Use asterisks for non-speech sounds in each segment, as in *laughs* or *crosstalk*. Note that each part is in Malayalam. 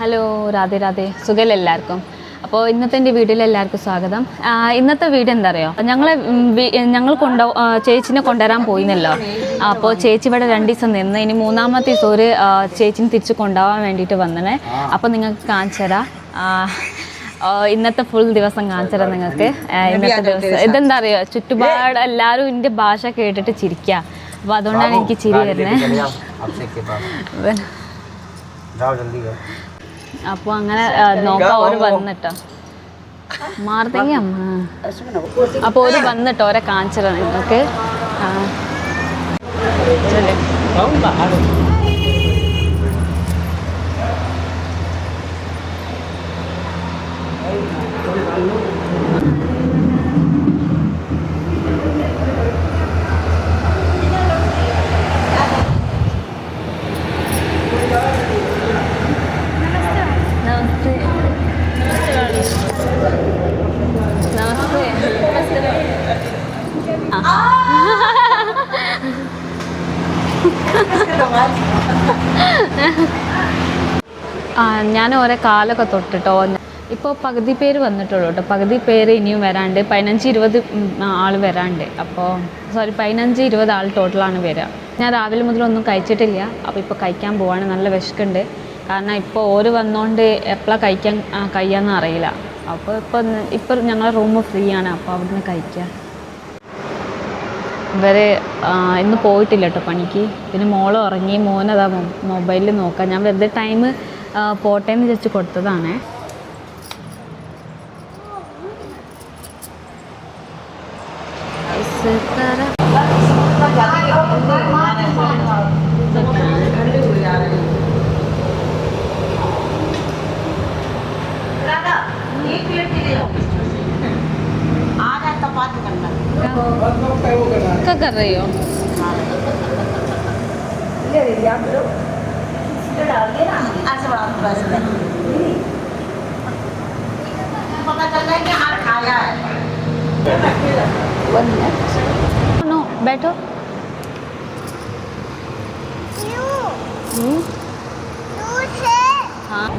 ഹലോ രാധേ രാധേ. സുഖല്ല എല്ലാവർക്കും? അപ്പോൾ ഇന്നത്തെ എന്റെ വീഡിയോയിൽ എല്ലാവർക്കും സ്വാഗതം. ഇന്നത്തെ വീഡിയോ എന്താ അറിയോ ഞങ്ങളെ ഞങ്ങൾ കൊണ്ടോ ചേച്ചിനെ കൊണ്ടുവരാൻ പോയിന്നല്ലോ. അപ്പോൾ ചേച്ചി ഇവിടെ രണ്ട് ദിവസം നിന്ന് ഇനി മൂന്നാമത്തെ ദിവസം ഒരു ചേച്ചിനെ തിരിച്ച് കൊണ്ടുപോകാൻ വേണ്ടിയിട്ട് വന്നേ അപ്പോൾ നിങ്ങൾക്ക് കാണിച്ചു തരാം. ഇന്നത്തെ ഫുൾ ദിവസം കാണിച്ചു തരാം നിങ്ങൾക്ക്. ഇന്നത്തെ ദിവസം. ഇതെന്താ അറിയോ ചുറ്റുപാട് എല്ലാവരും ഇതിന്റെ ഭാഷ കേട്ടിട്ട് ചിരിക്കുക അപ്പോൾ അതുകൊണ്ടാണ് എനിക്ക് ചിരി വരുന്നത് അപ്പൊ അങ്ങനെ നോക്കാം ഒരു വന്നിട്ടോ. മാർത്തങ്ങി അമ്മ. അപ്പൊ ഒരു വന്നിട്ടോ ഓരെ കാണിച്ചിടണം നിങ്ങൾക്ക് ആ. ഞാൻ ഓരോ കാലൊക്കെ തൊട്ടിട്ടോ ഇപ്പോൾ പകുതി പേര് വന്നിട്ടുള്ളൂ കേട്ടോ പകുതി പേര് ഇനിയും വരാണ്ട്. പതിനഞ്ച് ഇരുപത് ആൾ വരാണ്ട്. അപ്പോൾ സോറി പതിനഞ്ച് ഇരുപത് ആൾ ടോട്ടലാണ് വരിക ഞാൻ രാവിലെ മുതൽ ഒന്നും കഴിച്ചിട്ടില്ല. അപ്പോൾ ഇപ്പോൾ കഴിക്കാൻ പോവാണ്. നല്ല വിശക്കുണ്ട്. കാരണം ഇപ്പോൾ ഓര് വന്നോണ്ട് എപ്പോഴാണ് കഴിക്കാൻ കഴിയാമെന്ന് അറിയില്ല. അപ്പോൾ ഇപ്പോൾ ഇപ്പോൾ ഞങ്ങളെ റൂം ഫ്രീ ആണ്. അപ്പോൾ അവിടുന്ന് കഴിക്കാം. ഇവരെ ഇന്ന് പോയിട്ടില്ല കേട്ടോ പണിക്ക്. പിന്നെ മോൾ ഉറങ്ങി. മോനതാ മൊബൈലിൽ നോക്കാം. ഞാൻ വെറുതെ ടൈം പോട്ടെ വിചാരിച്ച് കൊടുത്തതാണേ.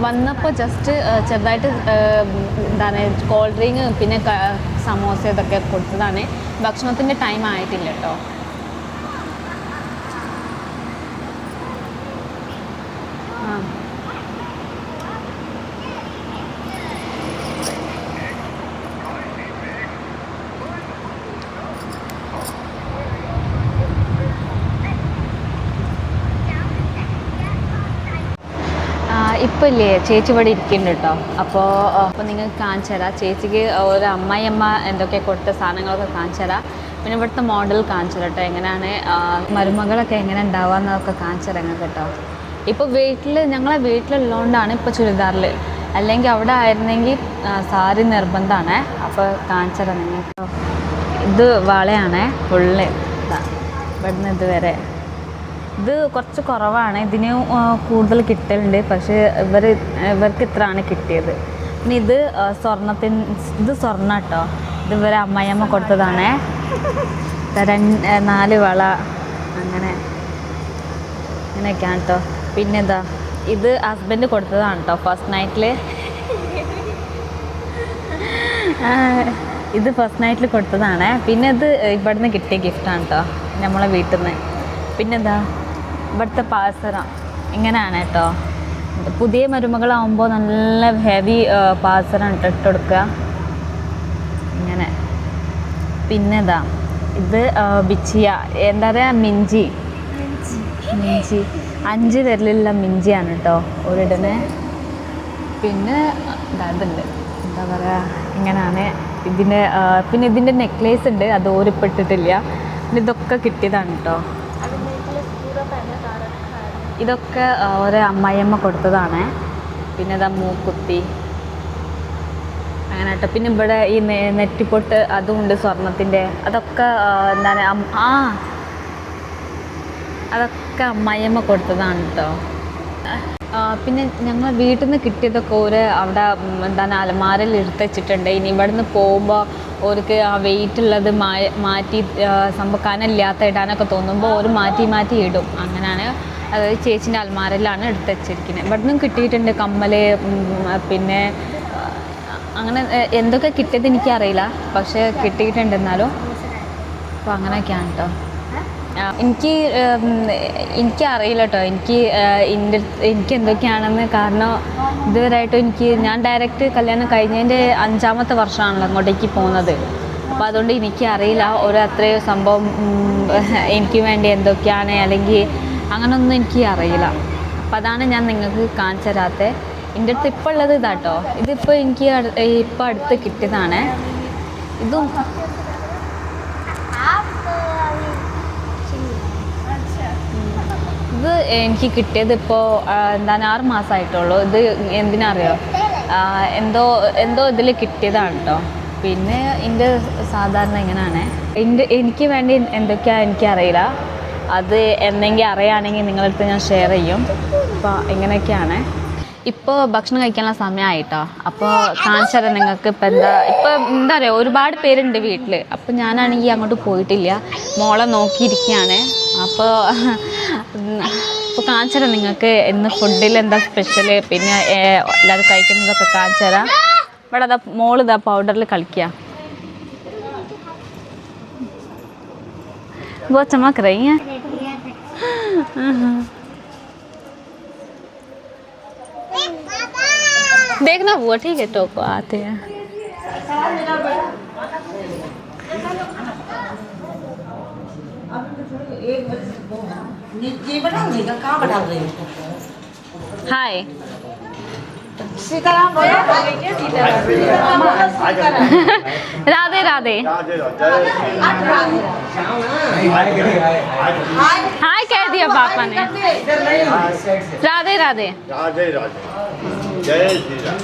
വന്നപ്പോൾ ജസ്റ്റ് ചെറുതായിട്ട് എന്താണ് കോൾഡ് ഡ്രിങ്ക് പിന്നെ സമോസ ഇതൊക്കെ കൊടുത്തതാണ്. ഭക്ഷണത്തിന്റെ ടൈം ആയിട്ടില്ല കേട്ടോ ആ ഇപ്പം ഇല്ലേ ചേച്ചി ഇവിടെ ഇരിക്കുന്നുണ്ട് കേട്ടോ അപ്പോൾ അപ്പോൾ നിങ്ങൾക്ക് കാണിച്ചു തരാം. ചേച്ചിക്ക് ഒരു അമ്മായിയമ്മ എന്തൊക്കെ കൊടുത്ത സാധനങ്ങളൊക്കെ കാണിച്ചു തരാം. പിന്നെ ഇവിടുത്തെ മോഡൽ കാണിച്ചു തരാം കേട്ടോ എങ്ങനെയാണ് മരുമകളൊക്കെ എങ്ങനെ ഉണ്ടാവാന്നൊക്കെ കാണിച്ചു തരാം കേട്ടോ ഇപ്പോൾ വീട്ടിൽ ഞങ്ങളെ വീട്ടിലുള്ളതുകൊണ്ടാണ് ഇപ്പോൾ ചുരിദാറിൽ അല്ലെങ്കിൽ അവിടെ ആയിരുന്നെങ്കിൽ സാരി നിർബന്ധമാണ് അപ്പോൾ കാണിച്ചു തരാം നിങ്ങൾക്ക് ഇത് വളയാണേ ഫുള്ള് ഇവിടുന്ന് ഇതുവരെ ഇത് കുറച്ച് കുറവാണ്. ഇതിന് കൂടുതൽ കിട്ടലുണ്ട്. പക്ഷേ ഇവർ ഇവർക്ക് ഇത്രയാണ് കിട്ടിയത്. പിന്നെ ഇത് സ്വർണത്തിന് ഇത് സ്വർണ കേട്ടോ ഇത് ഇവരെ അമ്മയമ്മ കൊടുത്തതാണേ. നാല് വള. അങ്ങനെ. അങ്ങനെയൊക്കെയാണ് കേട്ടോ പിന്നെ ഇതാ ഇത് ഹസ്ബൻഡ് കൊടുത്തതാണ് കേട്ടോ ഫസ്റ്റ് നൈറ്റിൽ ഇത് ഫസ്റ്റ് നൈറ്റിൽ കൊടുത്തതാണ്. പിന്നെ ഇത് ഇവിടുന്ന് കിട്ടിയ ഗിഫ്റ്റാണ് കേട്ടോ നമ്മളെ വീട്ടിൽ നിന്ന് പിന്നെന്താ ഇവിടുത്തെ പാസരം ഇങ്ങനെയാണ് കേട്ടോ. പുതിയ മരുമകളാവുമ്പോൾ നല്ല ഹെവി പാസരം ഇട്ട് കൊടുക്കുക ഇങ്ങനെ. പിന്നെതാ ഇത് ആ, ബിച്ചിയ. എന്താ പറയുക മിഞ്ചി. മിഞ്ചി. അഞ്ച് തരലുള്ള മിഞ്ചിയാണ് കേട്ടോ ഒരിടനെ പിന്നെ ഇതുണ്ട്. എന്താ പറയുക ഇങ്ങനെയാണ്. ഇതിന്റെ പിന്നെ ഇതിന്റെ നെക്ലേസ് ഉണ്ട്. അത് ഓരിപ്പെട്ടിട്ടില്ല പിന്നെ ഇതൊക്കെ കിട്ടിയതാണ് കേട്ടോ. ഇതൊക്കെ ഓരോ അമ്മായിയമ്മ കൊടുത്തതാണ്. പിന്നെ ഇതാ മൂക്കുത്തി. അങ്ങനെ കേട്ടോ പിന്നെ ഇവിടെ ഈ നെറ്റിപ്പൊട്ട് ഉണ്ട് സ്വർണത്തിന്റെ. അതൊക്കെ എന്താണ് ആ അതൊക്കെ അമ്മായിയമ്മ കൊടുത്തതാണ് കേട്ടോ പിന്നെ ഞങ്ങൾ വീട്ടിൽ നിന്ന് കിട്ടിയതൊക്കെ ഒരു അവിടെ എന്താണ് അലമാരയിൽ എടുത്ത് വെച്ചിട്ടുണ്ട്. ഇനി ഇവിടെ നിന്ന് പോകുമ്പോൾ ഓർക്ക് ആ വെയിറ്റ് ഉള്ളത് മാറ്റി സംഭവം കനമില്ലാത്ത ഇടാനൊക്കെ തോന്നുമ്പോൾ ഒരു മാറ്റി മാറ്റി ഇടും. അങ്ങനെയാണ് അതായത് ചേച്ചിന്റെ അൽമാരയിലാണ് എടുത്ത് വെച്ചിരിക്കുന്നത്. ഇവിടെ നിന്നും കിട്ടിയിട്ടുണ്ട് കമ്മൽ പിന്നെ അങ്ങനെ എന്തൊക്കെ കിട്ടിയത് എനിക്കറിയില്ല. പക്ഷേ കിട്ടിയിട്ടുണ്ട് എന്നാലും. അപ്പോൾ അങ്ങനെയൊക്കെയാണ് കേട്ടോ എനിക്ക് എനിക്കറിയില്ല കേട്ടോ എനിക്ക് എന്റെ എനിക്ക് എന്തൊക്കെയാണെന്ന് കാരണം ഇതുവരെയായിട്ടും എനിക്ക് ഞാൻ ഡയറക്റ്റ് കല്യാണം കഴിഞ്ഞതിന്റെ അഞ്ചാമത്തെ വർഷമാണല്ലോ അങ്ങോട്ടേക്ക് പോകുന്നത്. അപ്പോൾ അതുകൊണ്ട് എനിക്കറിയില്ല. ഒരു അത്രയും സംഭവം എനിക്ക് വേണ്ടി എന്തൊക്കെയാണ് അല്ലെങ്കിൽ അങ്ങനൊന്നും എനിക്ക് അറിയില്ല. അപ്പം അതാണ് ഞാൻ നിങ്ങൾക്ക് കാണിച്ചു തരാത്തത് എന്റെ അടുത്ത് ഇപ്പോൾ ഉള്ളത് ഇതാട്ടോ. ഇതിപ്പോൾ എനിക്ക് ഇപ്പോൾ അടുത്ത് കിട്ടിയതാണ്. ഇതും ഇത് എനിക്ക് കിട്ടിയത് ഇപ്പോൾ എന്താണ് ആറ് മാസമായിട്ടുള്ളൂ ഇത് എന്തിനറിയോ? എന്തോ എന്തോ ഇതിൽ കിട്ടിയതാണ് കേട്ടോ പിന്നെ എന്റെ സാധാരണ ഇങ്ങനെയാണ് എന്റെ എനിക്ക് വേണ്ടി എന്തൊക്കെയാണ് എനിക്കറിയില്ല. അത് എന്തെങ്കിലും അറിയുകയാണെങ്കിൽ നിങ്ങളടുത്ത് ഞാൻ ഷെയർ ചെയ്യും അപ്പോൾ ഇങ്ങനെയൊക്കെയാണ് ഇപ്പോൾ ഭക്ഷണം കഴിക്കാനുള്ള സമയമായിട്ടോ അപ്പോൾ കാണിച്ചു തരാം നിങ്ങൾക്ക് ഇപ്പം എന്താ ഇപ്പം എന്താ പറയുക ഒരുപാട് പേരുണ്ട് വീട്ടിൽ അപ്പോൾ ഞാനാണെങ്കിൽ അങ്ങോട്ട് പോയിട്ടില്ല മോളെ നോക്കിയിരിക്കുകയാണ് അപ്പോൾ ഇപ്പോൾ കാണിച്ചു തരാം നിങ്ങൾക്ക് ഇന്ന് ഫുഡിൽ എന്താ സ്പെഷ്യൽ പിന്നെ ഏഹ്, എല്ലാവരും കഴിക്കുന്നതൊക്കെ കാണിച്ചു തരാം ഇവിടെ അതാ മോള് ഇതാ പൗഡറിൽ കളിക്കുക वो चमक रही हैं देखना वो ठीक है तो टोको आते हैं। हाय। *laughs* सीताराम राधे राधे। हाय। दिया पापा ने राधे राधे राधे राधे जय श्री राम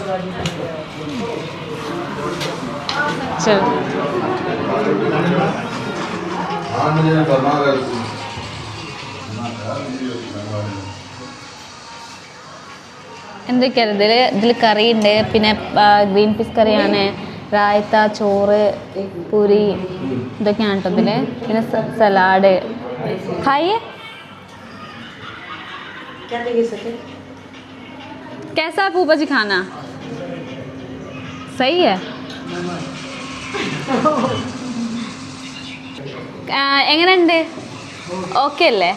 चलो എന്തൊക്കെയാണ് ഇതിൽ ഇതിൽ കറിയുണ്ട് പിന്നെ ഗ്രീൻ പീസ് കറിയാണ് റായത്ത ചോറ് പൂരി ഇതൊക്കെയാണ് കേട്ടോ ഇതിൽ പിന്നെ സലാഡ് ഹായ് क्या देगी सके कैसा है फूफा जी खाना सही है ആ, എങ്ങനെയുണ്ട് ഓക്കെ അല്ലേ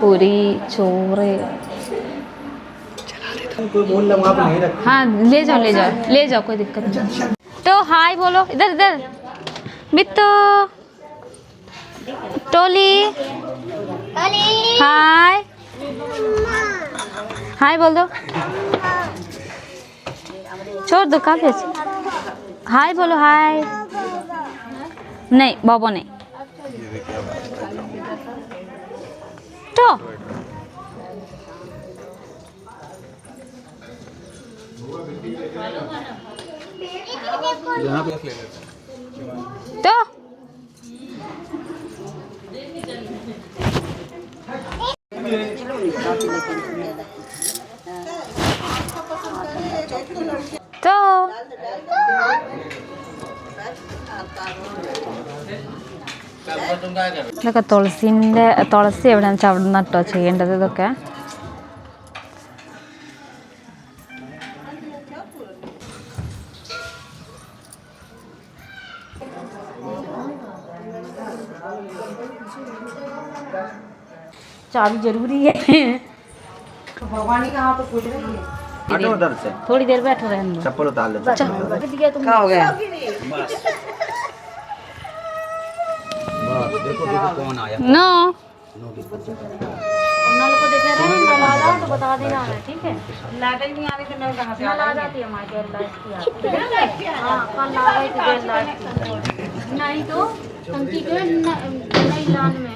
പൂരി ചോറ് कोई बोल रहा वहाँ पे नहीं रख हाँ ले जाओ ले जाओ ले जाओ कोई दिक्कत नहीं तो हाय बोलो इधर इधर बिट्टो टोली हाय हाय बोल दो छोड़ दो काफी हाय बोलो हाय नहीं बाबो नहीं तो तो तो ഇതൊക്കെ തുളസിന്റെ തുളസി എവിടെയാണെന്ന് വെച്ചാൽ അവിടെ നിന്ന് കേട്ടോ ചെയ്യേണ്ടത് ഇതൊക്കെ. चाबी ज़रूरी है। भगवानी कहाँ पे पूछ रही है? हटो उधर से। थोड़ी देर बैठो रहने दो। चप्पल उतार ले। क्या हो गया? देखो देखो कौन आया। नो। नल को। देखे रहे हैं जाए तो बता देना हमें ठीक है? लाइट ही नहीं आ रही तो नल कहाँ से आ जाती है हमारे घर लाइट की है? हाँ कल लाइट नहीं तो टंकी के नई लान में।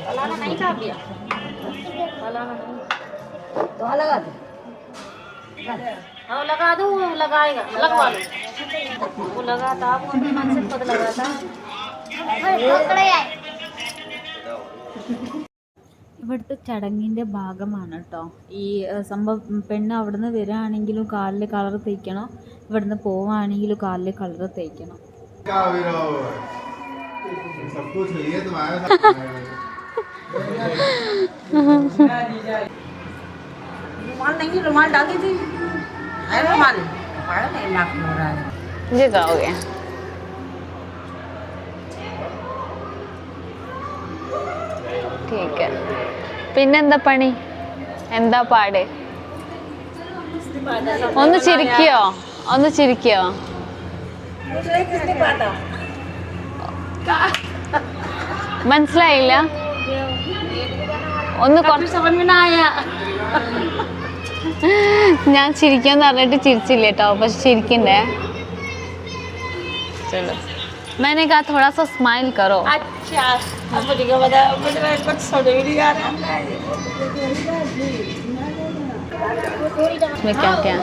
फलाना नहीं था भैया फलाना नहीं तो लगा दे हाँ लगा दो वो लगाएगा लगवा लो वो लगाता आप उनके मन से खुद लगाता ഇവിടുത്തെ ചടങ്ങിൻ്റെ ഭാഗമാണ് കേട്ടോ ഈ ഏഹ്, സംഭവം പെണ്ണ് അവിടുന്ന് വരികയാണെങ്കിലും കാലിൽ കളർ തേക്കണം ഇവിടുന്ന് പോവുകയാണെങ്കിലും കാലിൽ കളർ തേക്കണം सब कुछ है ये तुम्हारा रुमाल नहीं रुमाल डाल दी थी है रुमाल पड़ा नहीं नाक हो रहा है ഇത് കാവുക ठीक പിന്നെന്താ പണി എന്താ പാട് ഒന്ന് ചിരിക്കോ ഒന്ന് ചിരിക്കോ മനസ്സിലായില്ല ഒന്ന് കുറച്ച് समझ में ना आया ഞാൻ ചിരിക്കാന്ന് പറഞ്ഞിട്ട് ചിരിച്ചില്ല കേട്ടോ പക്ഷെ ചിരിക്കണ്ടേ चलो मैंने कहा थोड़ा सा स्माइल करो अच्छा इसमें क्या क्या?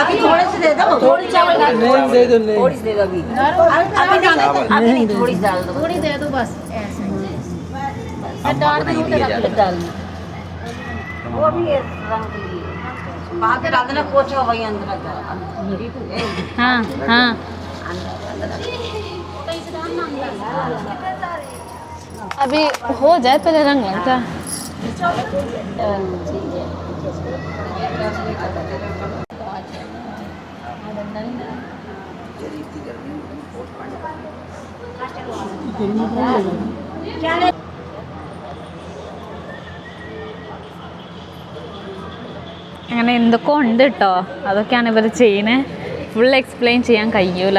अभी थोड़े से दे दो थोड़ी चावल दे। दो थोड़ी दे दो अभी। अभी नहीं अभी थोड़ी डाल दो। थोड़ी दे दो बस ऐसे। मैं डाल दूँ तो रख ले डाल वो भी है रंग के लिए। बाहर डाल देना कोच हो वही अंदर रख दो हाँ। हाँ अभी हो जाए पहले रंग लगता है അങ്ങനെ എന്തൊക്കെ ഉണ്ട് കേട്ടോ അതൊക്കെയാണ് ഇവർ ചെയ്യുന്നത് ഫുൾ എക്സ്പ്ലെയിൻ ചെയ്യാൻ കഴിയൂല.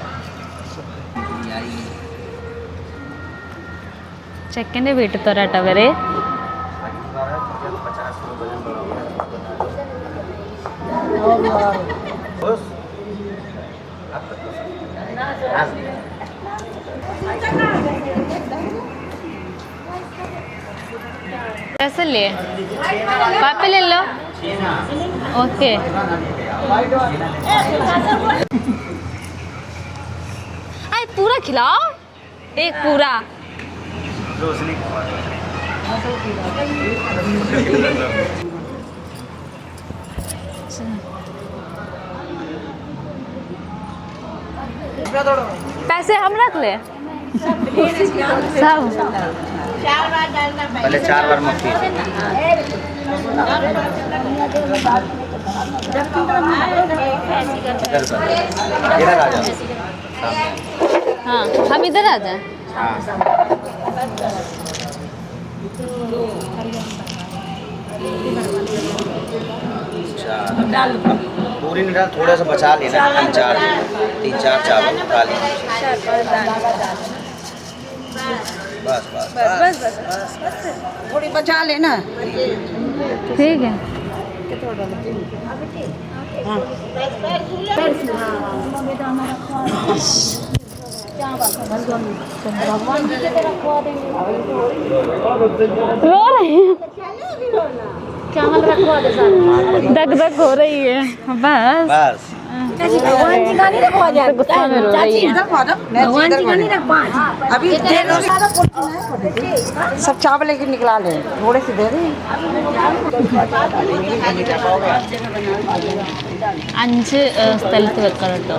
ചെക്കൻ്റെ വീട്ടിൽ തൊരാട്ടോ അവര് बस രസല്ലേ കുഴപ്പമില്ലല്ലോ ഓക്കെ अरे पूरा खिलाओ एक पूरा रोशनी पैसे हम रख ले। सब। पहले चार बार मक्खी इधर आ जाओ हाँ हम इधर आ जाए। हाँ। पूरी नहीं डाल थोड़ा सा बचा लेना तीन चार तीन चार चावल खा लीजिए बस बस बस बस थोड़ी बचा लेना ठीक है रो रहे हैं चावल रखवा दे सारे दग दग हो रही है बस बस भगवान जी का नहीं रखवा जाए गुस्सा में रो रही है इधर खवा दो भगवान जी का नहीं रखवा अभी दे दो सब चावल लेके निकला ले थोड़े से दे दे അഞ്ച് ഏഹ്, സ്ഥലത്ത് വെക്കണം കേട്ടോ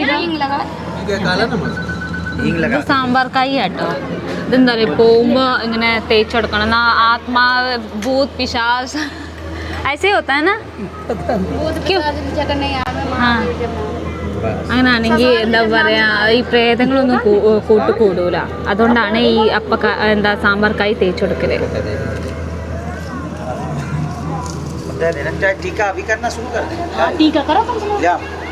ഇത് लगा സാമ്പാർ കായി കേട്ടോ ഇതെന്താ പറയുക പോകുമ്പോൾ ഇങ്ങനെ തേച്ച് കൊടുക്കണം എന്നാ ആത്മാവ് ഭൂത് പിശാസ് ऐसे ही होता है ना क्यों? हाँ. അങ്ങനാണെങ്കിൽ എന്താ പറയാ ഈ പ്രേതങ്ങളൊന്നും കൂ- കൂട്ട് കൂടൂല അതുകൊണ്ടാണ് ഈ അപ്പ ക- എന്താ സാമ്പാർ കായി തേച്ച് കൊടുക്കല് दे देना चाहे टीका अभी करना शुरू कर दे टीका करो कम से कम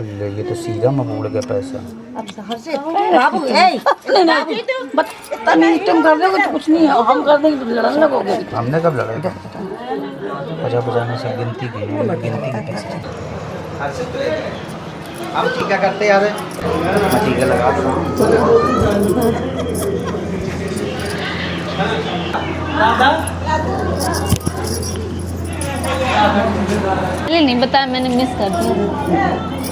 ये रहो जिसके लिए और ले ये तो सीधा मकबूल का पैसा अब शहर से बाबू *laughs* ए तमीज तुम कर दोगे तो कुछ नहीं है हम कर देंगे तो लड़ने लगोगे। हमने कब लड़ा था बजा बजाने से गिनती की गिनती की पैसे। हम टीका करते यार। टीका लगा दूँ नहीं नहीं बताया मैंने मिस कर दिया।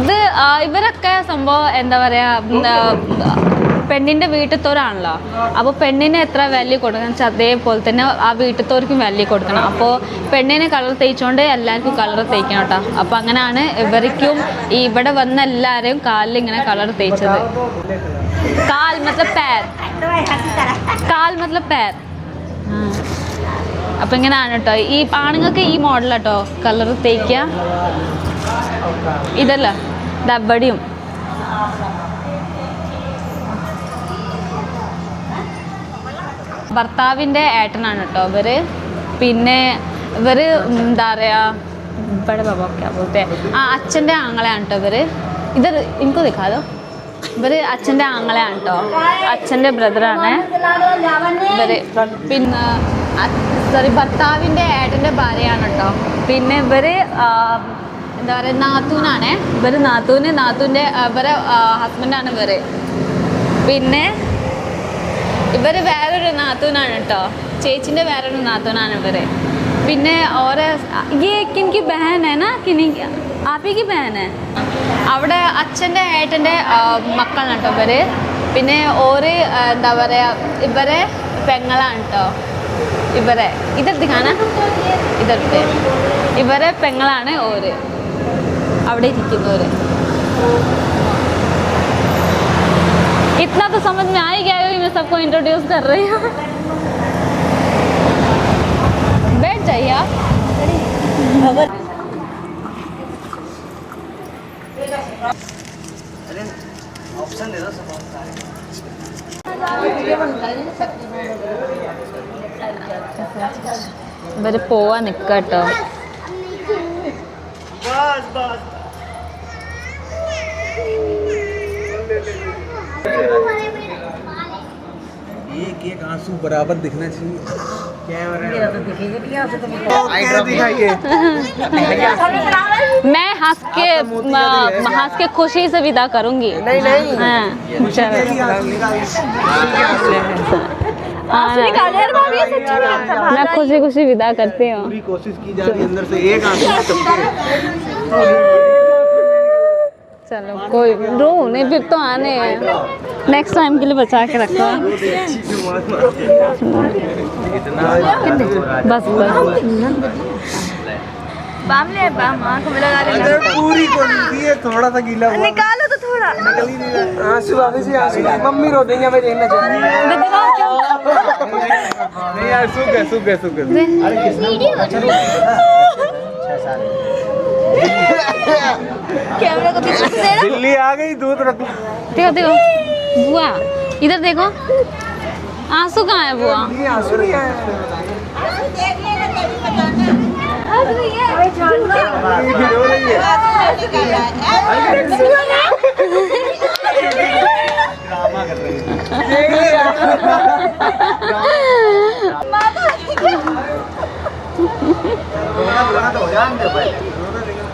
ഇത് ഇവരൊക്കെ സംഭവം എന്താ പറയാ പെണ്ണിന്റെ വീട്ടിലത്തോരാണല്ലോ അപ്പോൾ പെണ്ണിനെ എത്ര വാല്യൂ കൊടുക്കണം അതേപോലെ തന്നെ ആ വീട്ടിത്തോർക്കും വാല്യൂ കൊടുക്കണം. അപ്പോൾ പെണ്ണിനെ കളർ തേച്ചുകൊണ്ട് എല്ലാവർക്കും കളർ തേക്കണം കേട്ടോ. അപ്പോൾ അങ്ങനെയാണ് ഇവർക്കും ഇവിടെ വന്ന എല്ലാവരെയും കാലിൽ ഇങ്ങനെ കളർ തേച്ചത്. കാൽ മത്ലബ് പേർ. കാൽ മത്ലബ് പേർ. അപ്പം ഇങ്ങനെയാണ് കേട്ടോ. ഈ ആണുങ്ങൾക്ക് ഈ മോഡൽ കേട്ടോ കളർ തേക്കുക ഇതല്ല ദബടിയും ഭർത്താവിന്റെ ഏട്ടനാണ് കേട്ടോ ഇവർ. പിന്നെ ഇവർ എന്താ പറയുക ഇവിടെ ബാബൊക്കെ പോലത്തെ ആ അച്ഛന്റെ ആങ്ങളെയാണ് കേട്ടോ ഇവർ. ഇത് എനിക്ക് നിൽക്കാതോ ഇവർ അച്ഛന്റെ ആങ്ങളെയാണ് കേട്ടോ. അച്ഛന്റെ ബ്രദറാണ്. ഇവർ പിന്നെ സോറി ഭർത്താവിന്റെ ഏട്ടന്റെ ഭാര്യയാണ് കേട്ടോ. പിന്നെ ഇവർ എന്താ പറയുക നാത്തൂനാണേ. ഇവർ നാത്തൂന് നാത്തൂന്റെ ഇവരെ ഹസ്ബൻഡാണ് ഇവർ. പിന്നെ ഇവർ വേറൊരു നാത്തൂനാണ് കേട്ടോ ചേച്ചിന്റെ വേറൊരു നാത്തൂനാണ് ഇവർ. പിന്നെ ഓരോ എനിക്ക് ബഹനാണ് കിനിക്ക് അവിടെ അച്ഛന്റെ ഏട്ടന്റെ മക്കളാണ് കേട്ടോ ഇവർ. പിന്നെ ഓര് എന്താ പറയുക ഇവരെ പെങ്ങളാണ് കേട്ടോ ഇവരെ ഇതെടുത്ത് കാണാം. ഇതെടുത്ത്. ഇവരെ പെങ്ങളാണ് ഓര്. അവിടെ ഇരിക്കുന്നവര് इतना तो समझ में आ ही गया होगा, मैं सबको इंट्रोड्यूस कर रही हूँ बैठ जाइए आप ऑप्शन दे दो सब ഇവര് പോവാൻ നിക്കട്ടോ एक एक आँसू बराबर दिखना चाहिए। तो तो दिखाइए मैं हंस के हंस के खुशी से विदा करूँगी। नहीं नहीं। हाँ। हाँ, मैं खुशी खुशी विदा करती हूँ। कोशिश की जा रही है अंदर से। एक आँसू *laughs* चलो कोई रो नहीं फिर तो आने हैं। नेक्स्ट टाइम के लिए बचा के रखो। बस बस। बामले बाम आँख में। लगा अरे पूरी को दी है थोड़ा सा गीला हुआ। निकालो तो थोड़ा। निकल ही नहीं रहा आँसू आ गए आँसू। मम्मी रो देंगे मैं देखना चाहती नहीं यार सूख गए सूख गए सूख गए। अरे किसने साल कैमरा को पीछे से दे दिल्ली आ गई दूध रख देखो देखो। बुआ इधर देखो। आँसू कहाँ है बुआ? ये आँसू नहीं आया है। ड्रामा कर रही *laughs* है।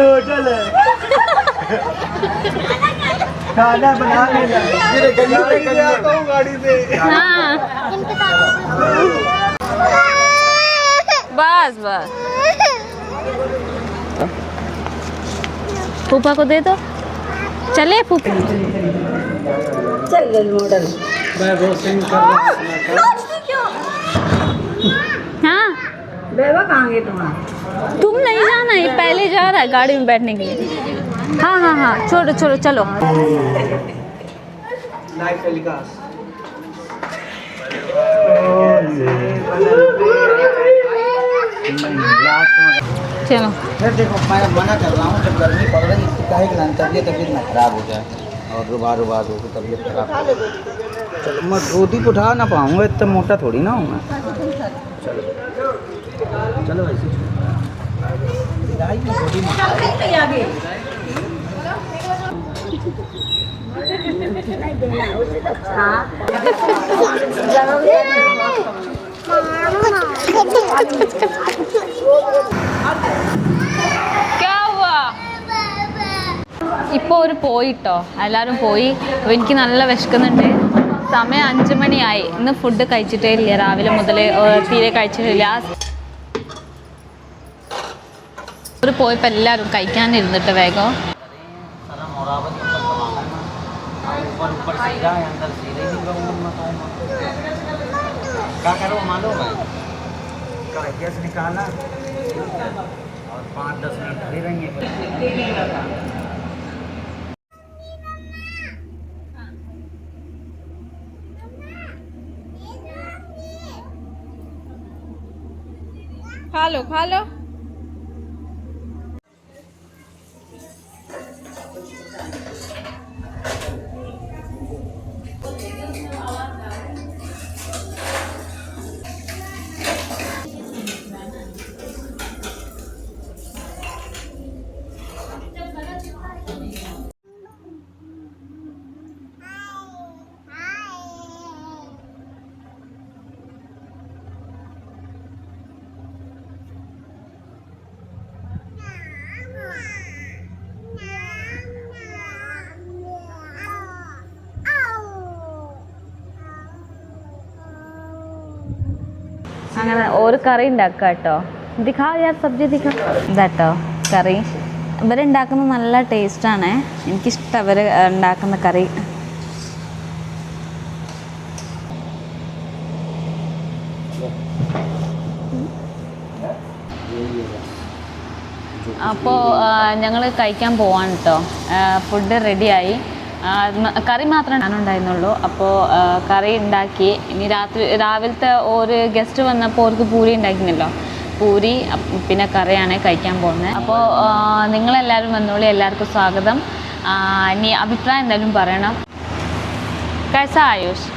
होटल है। खाना बना गाड़ी से बस बस। फूफा को दे दो। चले फूफा मैं बहुत सिंह कर हाँ बेवा कहाँ गए तुम्हारा तुम नहीं जाना ये पहले जा रहा है गाड़ी में बैठने के लिए हाँ हाँ हाँ छोड़ो छोड़ो चलो लाइफ में चलो। फिर देखो मैं मना कर रहा हूँ जब गर्मी पड़ रही है काहे के लाने तबीयत तबीयत ना खराब हो जाए और रुबा रुबा दो तो तबीयत खराब हो चलो मैं गोदी को उठा ना पाऊँगा इतना मोटा थोड़ी ना हूँ मैं। चलो। चलो ऐसे में गोदी में उठाओ। क्या हुआ ഇപ്പോൾ ഒരു പോയിട്ടോ എല്ലാവരും പോയി അപ്പോൾ എനിക്ക് നല്ല വിശക്കുന്നുണ്ട് സമയം അഞ്ച് മണിയായി ഇന്ന് ഫുഡ് കഴിച്ചിട്ടേ ഇല്ല രാവിലെ മുതൽ തീരെ കഴിച്ചിട്ടില്ല ഒരു പോയപ്പോൾ എല്ലാവരും കഴിക്കാനിരുന്നിട്ട് വേഗം सारा मोरावत ऊपर कमाना है ऊपर ऊपर सीधा है अंदर सीधे नहीं कहूँगा मैं कहूँगा क्या करो मालूम है का गैस निकाला और पाँच दस मिनट खड़े रहेंगे खा लो खा लो। അങ്ങനെ ഒരു കറി ഉണ്ടാക്കുക കേട്ടോ ദിഖാ യാർ സബ്ജി ദിഖാ ഇതാട്ടോ കറി. ഇവരുണ്ടാക്കുന്നത് നല്ല ടേസ്റ്റാണ് എനിക്കിഷ്ടം അവർ ഉണ്ടാക്കുന്ന കറി. അപ്പോൾ ഞങ്ങൾ കഴിക്കാൻ പോവാണ് കേട്ടോ ഫുഡ് റെഡിയായി കറി മാത്രമേ ഞാനുണ്ടായിരുന്നുള്ളൂ. അപ്പോൾ കറി ഉണ്ടാക്കി. ഇനി രാത്രി രാവിലത്തെ ഒരു ഗസ്റ്റ് വന്നപ്പോൾ അവർക്ക് പൂരി ഉണ്ടാക്കിയിരുന്നല്ലോ പൂരി പിന്നെ കറിയാണ് കഴിക്കാൻ പോകുന്നത്. അപ്പോൾ നിങ്ങളെല്ലാവരും വന്നോളി. എല്ലാവർക്കും സ്വാഗതം. ഇനി അഭിപ്രായം എന്തായാലും പറയണം. കൈസ ആയുഷ്.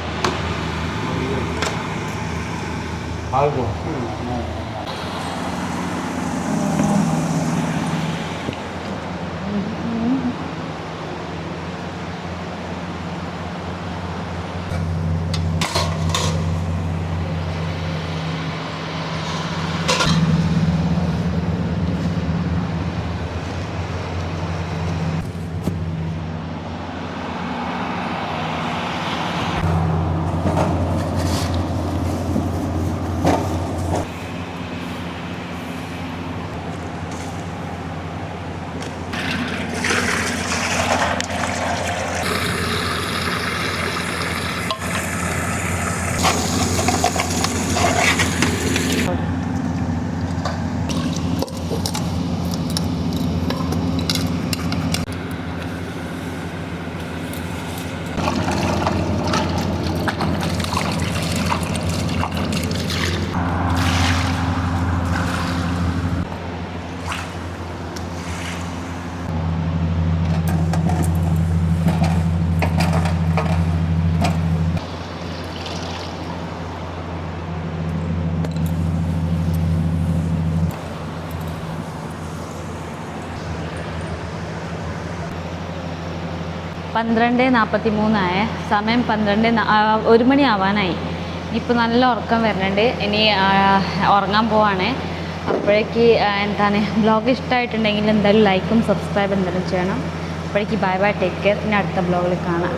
പന്ത്രണ്ട് നാൽപ്പത്തി മൂന്നായ സമയം പന്ത്രണ്ട് ഒരു മണി ആവാനായി ഇപ്പോൾ നല്ല ഉറക്കം വരുന്നുണ്ട്. ഇനി ഉറങ്ങാൻ പോവാണ്. അപ്പോഴേക്ക് എന്താണ് ബ്ലോഗ് ഇഷ്ടമായിട്ടുണ്ടെങ്കിൽ എന്തായാലും ലൈക്കും സബ്സ്ക്രൈബ് എന്തായാലും ചെയ്യണം. അപ്പോഴേക്ക് ബൈ ബൈ ടേക്ക് കെയർ ഇനി അടുത്ത ബ്ലോഗിൽ കാണാം.